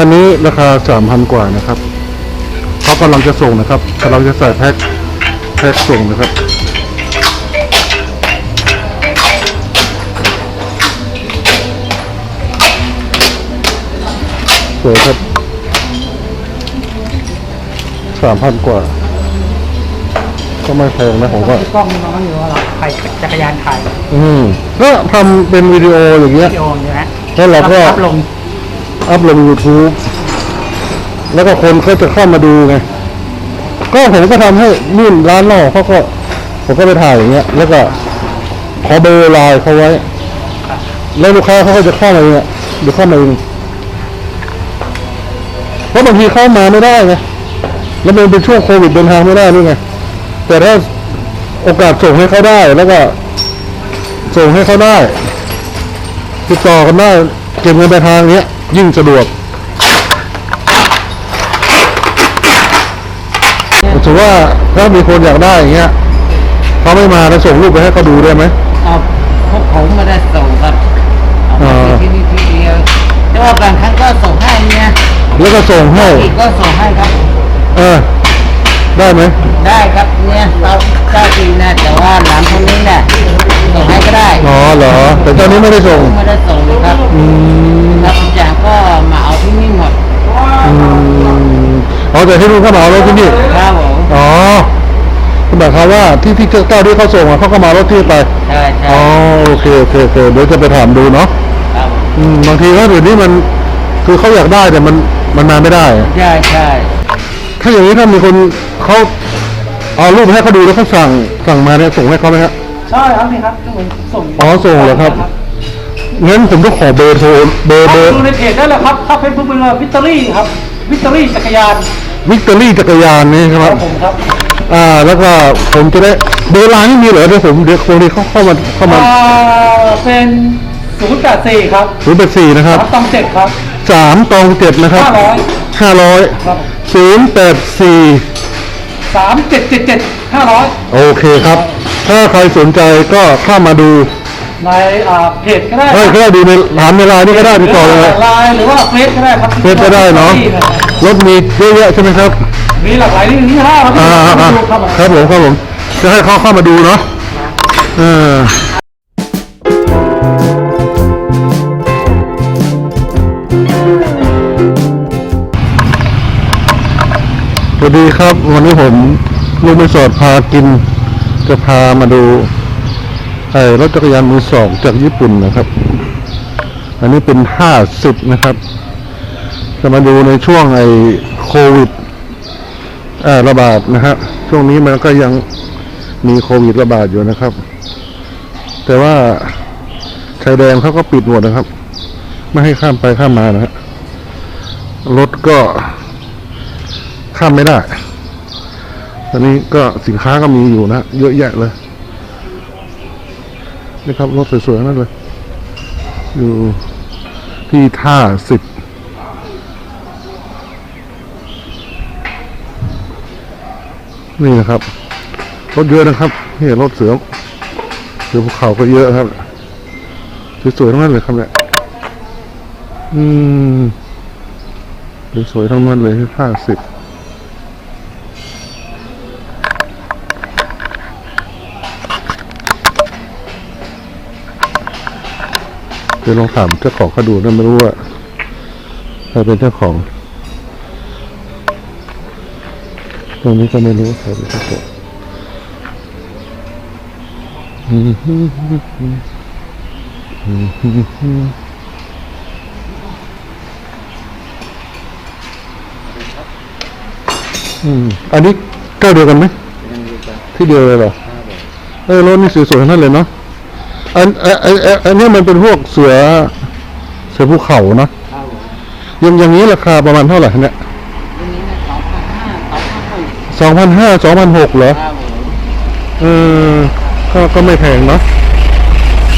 คันนี้ราคาสามพันกว่านะครับเขากำลังจะส่งนะครับกำลังจะใส่แพ็คแพ็คส่งนะครับสวยครับสามพันกว่า ก็ไม่แพงนะผมว่า กล้องน้องอยู่ว่าเราถ่ายจักรยานถ่ายอืมก็ทำเป็นวิดีโออย่างเงี้ยวิดีโออยู่นะแล้วเราก็ อัพลง อัพลง YouTube แล้วก็คนก็จะเข้ามาดูไงก็ผมก็ทำให้นู่นร้านนอกเขาก็ผมก็ไปถ่ายอย่างเงี้ย แล้วก็ขอเบอร์ไลน์เขาไว้ แล้วลูกค้าเขาก็จะเข้ามาเองอะเดี๋ยวเข้ามาเองเพราะบางทีเข้ามาไม่ได้ไงแล้วมันเป็นช่วงโควิดเดินทางไม่ได้ด้วยไงแต่ถ้าโอกาสส่งให้เขาได้แล้วก็ ส่งให้เขาได้ติดต่อกันได้เก็บเงินปลายทางเนี้ย ยิ่งสะดวกถือว่าถ้ามีคนอยากได้อย่างเงี้ยเขาไม่มาแล้วส่งรูปไปให้เขาดูได้ไหมเอาพวกผมไม่ได้ส่งครับเอามาอ่าที่นี่ที่เดียวแต่ว่าบางครั้งก็ส่งให้เนี่ยแล้วก็ส่งให้อีกก็ส่งให้ครับ เออ ได้ไหมได้ครับเนี่ยเราเจ้าจริงนะแต่ว่าหลานคนนี้เนี่ยส่งให้ก็ได้อ๋อเหรอ แต่เจ้านี้ไม่ได้ส่งไม่ได้ส่งเลยครับ อืม แล้วทุกอย่างก็มาเอาที่นี่หมดอืมอ๋อแต่ที่นู่นเขาเหมารถที่นี่ครับผมอ๋อคุณหมายความว่าที่ที่เจ้าที่เขาส่งอะเขาก็เหมารถที่ไปใช่ใช่อ๋อโอเคโอเคโอเคเดี๋ยวจะไปถามดูเนาะครับผมอืมบางทีว่าเดี๋ยวนี้มันคือเขาอยากได้แต่มันมันมาไม่ได้อะใช่ใช่ถ้าอย่างนี้ถ้ามีคนเขาเอารูปให้เขาดูแล้วเขาสั่งสั่งมาเนี่ยส่งให้เขาไหมครับใช่ครับนี่ครับทุกคนส่งอ๋อส่งเหรอครับ งั้นผมต้องขอเบอร์โทรเบอร์เข้าเบอร์ดูในเพจได้เลยครับ ถ้าเป็นผู้เป็นวิตเตอรี่ครับ วิตเตอรี่จักรยาน วิกตอรี่จักรยานนี่ครับ ผมครับอ่า แล้วก็ผมจะได้เบอร์ไลน์ไม่มีเหรอเดี๋ยวผมเดี๋ยวคนนี้เขาเข้ามาเข้ามาอ่าเป็นศูนย์แปดสี่ครับศูนย์แปดสี่นะครับสามตองเจ็ดครับสามตองเจ็ดนะครับห้าร้อยห้าร้อยครับศูนย์แปดสี่สามเจ็ดเจ็ดเจ็ดห้าร้อยโอเคครับ ถ้าใครสนใจก็เข้ามาดู ในอ่าเพจก็ได้เฮ้ยก็ได้ดูในถามในไลน์นี่ก็ได้ติดต่อเลย ไลน์หรือว่าเฟซก็ได้ครับเฟซก็ได้เนาะ รถมีเยอะแยะใช่ไหมครับมีหลากหลายที่ที่ห้าครับอ่าอ่าอ่าที่ครับผมครับผมครับผมจะให้เขาเข้ามาดูเนาะเออสวัสดีครับ วันนี้ผมลุงไปสอดพากิน จะพามาดู ไอ้รถจักรยานมือสองจากญี่ปุ่นนะครับ อันนี้เป็นห้าสิบนะครับ จะมาดูในช่วงไอ้โควิดอระบาดนะฮะช่วงนี้มันก็ยังมีโควิดระบาดอยู่นะครับ แต่ว่าชายแดนเขาก็ปิดหมดนะครับ ไม่ให้ข้ามไปข้ามมานะฮะรถก็ข้ามไม่ได้ ตอนนี้ก็สินค้าก็มีอยู่นะ เยอะแยะเลย นี่ครับรถสวยๆนั่นเลย อยู่ที่ท่าสิบนี่นะครับ รถเยอะนะครับนี่รถเสือเสือภูเขาก็เยอะครับสวยๆทั้งนั้นเลยครับเนี่ยอืมสวยๆทั้งนั้นเลยที่ห้าสิบ ดี๋ยวลองถามเจ้าของเขาดูนะไม่รู้ว่าใครเป็นเจ้าของ ตรงนี้ก็ไม่รู้ใครเป็นเจ้าของอืออันนี้เก้าเดียวกันไหมที่เดียวเลยเหรอเออรถนี่สวยๆทั้งนั้นเลยเนาะ อันอันอันอันอันนี้มันเป็นพวกเสือ เสือภูเขาเนาะอย่างอย่างนี้ราคาประมาณเท่าไหร่เนี่ยอันนี้เนี่ยสองพันห้าสองพันหกสองพันห้าสองพันหกเหรอ ครับผมเออก็ก็ไม่แพงเนาะ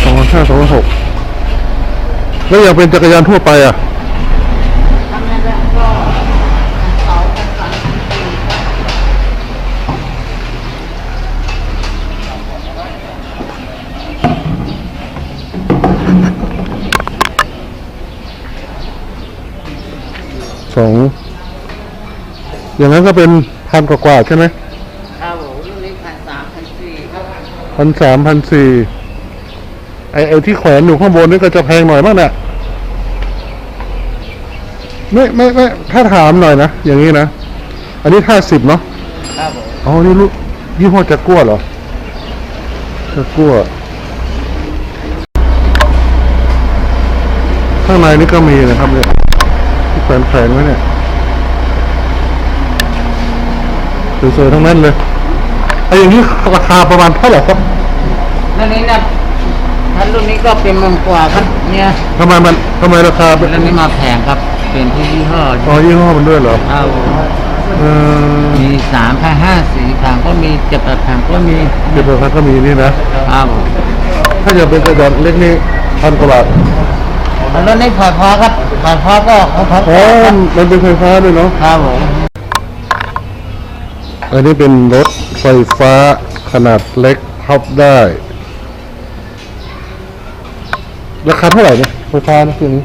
สองพันห้าสองพันหกแล้วอย่างเป็นจักรยานทั่วไปอะ สอง อย่างนั้นก็เป็นพันกว่าๆใช่ไหมครับผมรุ่นนี้พันสามพันสี่ครับพันสามพันสี่ไอไอที่แขวนอยู่ข้างบนนี่ก็จะแพงหน่อยบ้างเนี่ยไม่ไม่ไม่ถ้าถามหน่อยนะ อย่างนี้นะ อันนี้ห้าสิบเนาะครับผมอ๋อ นี่ลูกยี่ห้อจักกัวเหรอจักกัวข้างในนี่ก็มีนะครับเนี่ยที่ แขวนแขวนไว้เนี่ยสวยๆทั้งนั้นเลยไอ้อย่างนี้ราคาประมาณเท่าไหร่ครับรุ่นนี้นะถ้ารุ่นนี้ก็เป็นหมังกว่าครับ เนี่ยทำไมมันทำไมราคาเป็นรุ่นนี้มาแพงครับ เป็นที่ยี่ห้ออ๋อยี่ห้อมันด้วยเหรอครับผมเออมีสามพันห้าสี่พันก็มีเจ็ดพันก็มีเจ็ดพันก็มีนี่นะครับผมถ้าจะเป็นกระดาษเล็กนี่พันกว่าบาท แล้วรุ่นนี้ผ่อนพอครับผ่อนพอก็เขาผ่อนอ๋อมันเป็นไฟฟ้าด้วยเนาะครับผมอันนี้เป็นรถไฟฟ้าขนาดเล็กพับได้ ราคาเท่าไหร่เนี่ยไฟฟ้านะอย่างนี้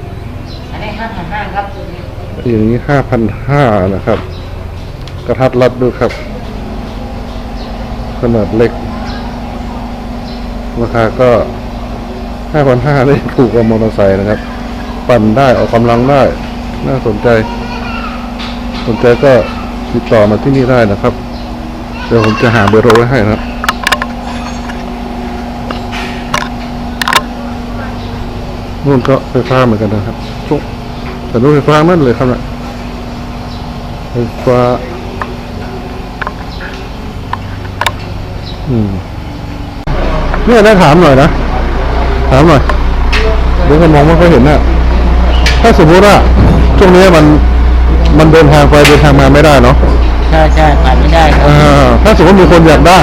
อันนี้ห้าพันห้าครับตัวนี้อย่างนี้ห้าพันห้านะครับ กระทัดรัดด้วยครับ ขนาดเล็ก ราคาก็ห้าพันห้าได้ถูกกว่ามอเตอร์ไซค์นะครับ ปั่นได้ออกกำลังได้ น่าสนใจ สนใจก็ติดต่อมาที่นี่ได้นะครับ เดี๋ยวผมจะหาเบอร์โทรไว้ให้นะครับนู่นก็ไฟฟ้าเหมือนกันนะครับช่วงแต่นู่นไฟฟ้านั่นเลยครับนะไฟฟ้า อืมเนี่ยได้ถามหน่อยนะ ถามหน่อย เดี๋ยวก็มองไม่ค่อยเห็นนะ ถ้าสมมติว่าช่วงนี้มันมันเดินทางไปเดินทางมาไม่ได้เนาะใช่ใช่ผ่านไม่ได้ครับอ่าถ้าสมมติมีคนอยากได้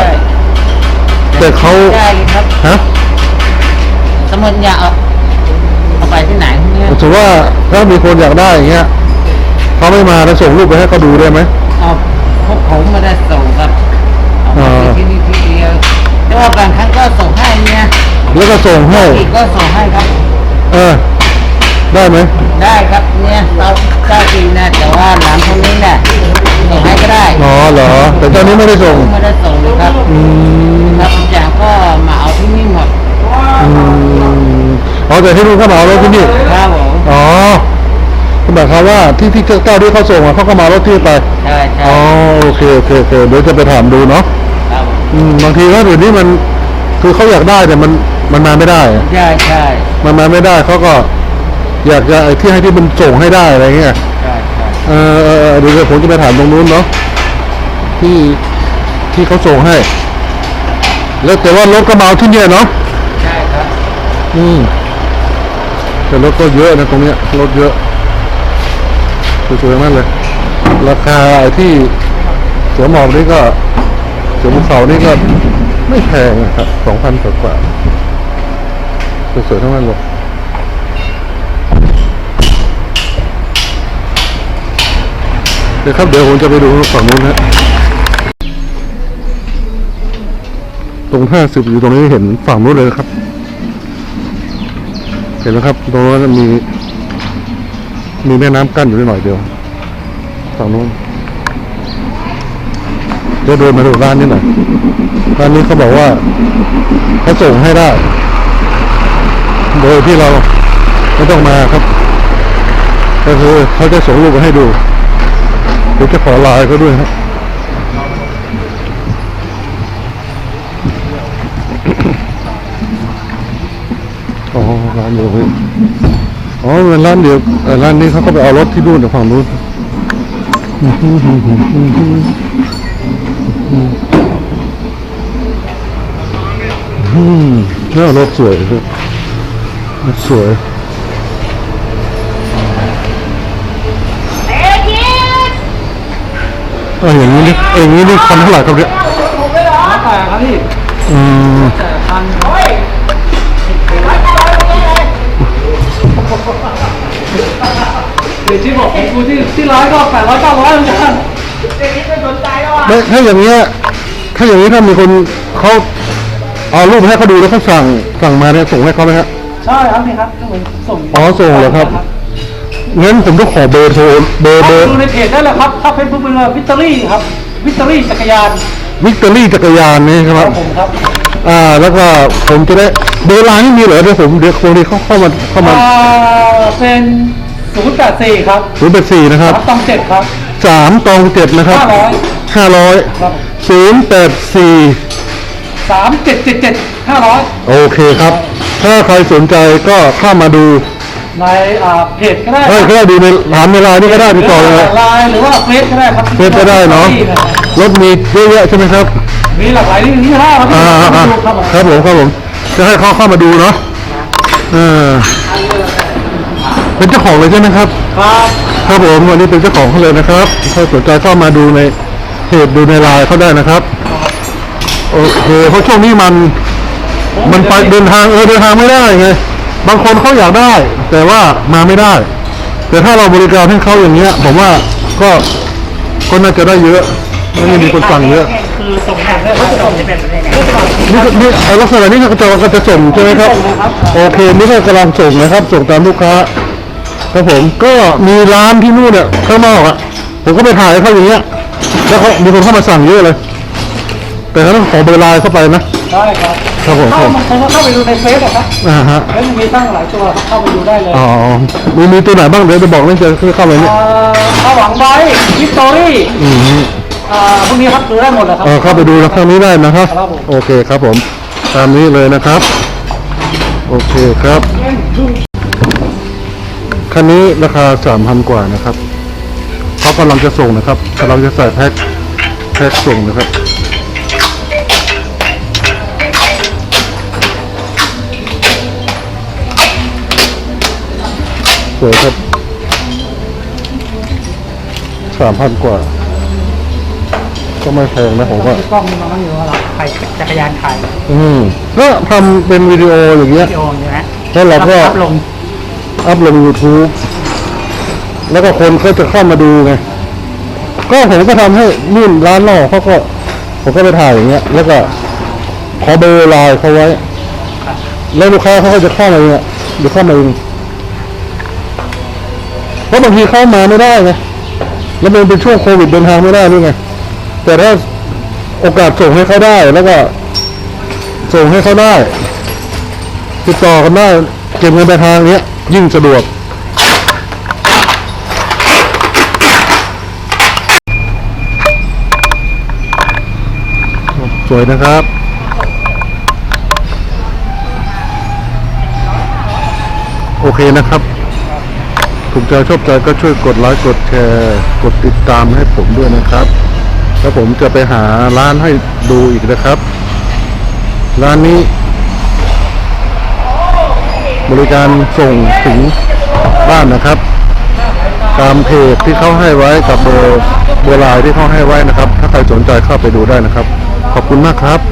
แต่เขา ได้ครับฮะสมมติอยากเอาเอาไปที่ไหนเนี่ยถือว่าถ้ามีคนอยากได้อย่างเงี้ยเขาไม่มาแล้วส่งรูปไปให้เขาดูได้ไหมเอาพวกผมไม่ได้ส่งครับเอามาอ่าที่นี่ที่เดียวแต่ว่าบางครั้งก็ส่งให้เนี่ยแล้วก็ส่งให้ อีกก็ส่งให้ครับ เออ ได้ไหม ได้ครับเนี่ยเราเจ้าจริงนะแต่ว่าหลังพวกนี้เนี่ยส่งให้ก็ได้อ๋อเหรอ แต่เจ้านี้ไม่ได้ส่งไม่ได้ส่งเลยครับอืมครับทุกอย่างก็มาเอาที่นี่หมดอืมอ๋อแต่ที่นู่นเขาเหมารถที่นี่ครับผมอ๋อคือหมายความว่าที่ที่เจ้าที่เขาส่งอะเขาก็เหมารถที่ไปใช่ใช่อ๋อโอเคโอเคโอเคเดี๋ยวจะไปถามดูเนาะครับผมอืมบางทีว่าเดี๋ยวนี้มันคือเขาอยากได้แต่มันมันมาไม่ได้อะใช่ใช่มันมาไม่ได้เขาก็ อยากจะไอ้ที่ให้ที่มันส่งให้ได้อะไรเงี้ยใช่ใช่เออเออเออเดี๋ยวผมจะไปถามตรงนู้นเนาะที่ที่เขาส่งให้ แล้วแต่ว่ารถก็มาเอาที่เนี่ยเนาะใช่ครับอืมแต่รถก็เยอะนะตรงเนี้ยรถเยอะสวยๆมากเลย ราคาไอ้ที่สวนหมอกนี่ก็สวนภูเขานี่ก็ไม่แพงนะครับสองพันกว่าๆสวยๆทั้งนั้นเลย เดี๋ยวครับเดี๋ยวผมจะไปดูฝั่งนู้นนะตรงห้าสิบอยู่ตรงนี้เห็นฝั่งนู้นเลยนะครับ เห็นไหมครับตรงนั้นมีมีแม่น้ำกั้นอยู่นิดหน่อยเดียวฝั่งนู้นเดี๋ยวเดินมาดูร้านนี้หน่อยร้านนี้เขาบอกว่าเขาส่งให้ได้ โดยที่เราไม่ต้องมาครับ ก็คือเขาจะส่งรูปมาให้ดู เดี๋ยวจะขอลน์เขาด้วยครับอ๋อร้านเดียวพี่อ๋อเป็นร้านเดียวเอ่ร้านนี้เขาก็ไปเอารถที่นู่นจากฝั่งนู้นอืมเนี่ยรถสวยพี่รถสวย เอออย่างนี้นี่เอออย่างนี้นี่คันเท่าไหร่ครับเนี่ยแล้วแต่ครับพี่อืมแต่พันเดี๋ยวที่บอกผมดูที่ที่ร้านก็แปดร้อยเก้าร้อยเหมือนกันไม่ถ้าอย่างเงี้ยถ้าอย่างนี้ถ้ามีคนเขาเอารูปให้เขาดูแล้วเขาสั่งสั่งมาเนี่ยส่งให้เขาไหมฮะใช่ครับนี่ครับก็เหมือนส่งอ๋อส่งเหรอครับ งั้นผมต้องขอเบอร์โทรเบอร์เบอร์ดูในเพจได้เลยครับถ้าเฟซบุ๊กเป็นวิตเตอรี่ครับวิตเตอรี่จักรยานวิกตอรี่จักรยานนี่คครัรับบผมครับอ่าแล้วก็ผมจะได้เบอร์ไลน์ไม่มีเหรอเดี๋ยวผมเดี๋ยวคนนี้เขาเข้ามาเข้ามาอ่าเป็นศูนย์แปดสี่ครับศูนย์แปดสี่นะครับสามตองเจ็ดครับสามตองเจ็ดนะครับห้าร้อยห้าร้อยครับศูนย์แปดสี่สามเจ็ดเจ็ดเจ็ดห้าร้อยโอเคครับ ถ้าใครสนใจก็เข้ามาดู ในอ่าเพจก็ได้เฮ้ยก็ได้ดูในถามในไลน์นี่ก็ได้ติดต่อเลย ไลน์หรือว่าเฟซก็ได้ครับเฟซก็ได้เนาะรถมีเยอะแยะใช่ไหมครับมีหลากหลายที่ที่ห้าครับอ่าอ่าอ่าดูครับผมครับผมครับผมจะให้เขาเข้ามาดูเนาะเออเป็นเจ้าของเลยใช่ไหมครับ ครับครับผมวันนี้เป็นเจ้าของเขาเลยนะครับถ้าสนใจเข้ามาดูในเพจดูในไลน์เขาได้นะครับโอเคเพราะช่วงนี้มัน มันไปเดินทางเออเดินทางไม่ได้ไง บางคนเขาอยากได้ แต่ว่ามาไม่ได้ แต่ถ้าเราบริการให้เขาอย่างเงี้ย ผมว่าก็ก็น่าจะได้เยอะไม่มีคนสั่งเยอะคือส่งทางได้ว่าส่งจะเป็นยังไงนี่ก็นี่เอาลักษณะนี้ก็จะก็จะส่งใช่ไหมครับ โอเคนี่ก็กำลังส่งนะครับ ส่งตามลูกค้าครับผมก็มีร้านที่นู่นเนี่ยข้างนอกอะผมก็ไปถ่ายให้เขาอย่างเงี้ยแล้วเขามีคนเข้ามาสั่งเยอะเลย แต่เขาต้องขอเบอร์ไลน์เข้าไปนะได้ครับ ครับผมเข้ามาเข้าไปดูในเฟซอะครับอ่าฮะแล้วมีตั้งหลายตัวครับเข้าไปดูได้เลยอ๋อมีมีตัวไหนบ้างเดี๋ยวจะบอกนี่จะเข้าไปเนี่ยอ่าเอาหวังไว้วิตตอรี่อืมอ่าพวกนี้ครับดูได้หมดเลยครับเออเข้าไปดูแล้วข้างนี้ได้นะครับครับผมโอเคครับผมตามนี้เลยนะครับ โอเคครับคันนี้ราคาสามพันกว่านะครับเขากำลังจะส่งนะครับกำลังจะใส่แพ็คแพ็คส่งนะครับ วยครับสามพันกว่า ก็ไม่แพงนะผมว่ากล้องมันมันอยู่ว่าเราขายจักรยานขายอืมก็ทำเป็นวิดีโออย่างเงี้ยวิดีโอใช่ไหมแล้วเราก็ อัพลงอัพลง YouTube แล้วก็คนก็จะเข้ามาดูไง ก็ผมก็ทำให้นู่นร้านนอกเขาก็ ผมก็ไปถ่ายอย่างเงี้ย แล้วก็ ขอเบอร์ไลน์เขาไว้ แล้วลูกค้าเขาก็จะเข้ามาเนี่ยเดี๋ยวเข้ามาเองเพ ราะบางทีเข้ามาไม่ได้ไงแล้วมันเป็นช่วงโควิดเดินทางไม่ได้ด้วยไงแต่ถ้าโอกาสส่งให้เขาได้แล้วก็ส่งให้เขาได้ ติดต่อกันได้เก็บเงินปลายทางเนี้ยยิ่งสะดวกสวยนะครับโอเคนะครับ ถูกใจชอบใจก็ช่วยกดไลค์กดแชร์ กดติดตามให้ผมด้วยนะครับ แล้วผมจะไปหาร้านให้ดูอีกนะครับ ร้านนี้ บริการส่งถึงบ้านนะครับ ตามเพจที่เขาให้ไว้กับเบอร์เบอร์ไลน์ที่เขาให้ไว้นะครับ ถ้าใครสนใจเข้าไปดูได้นะครับ ขอบคุณมากครับ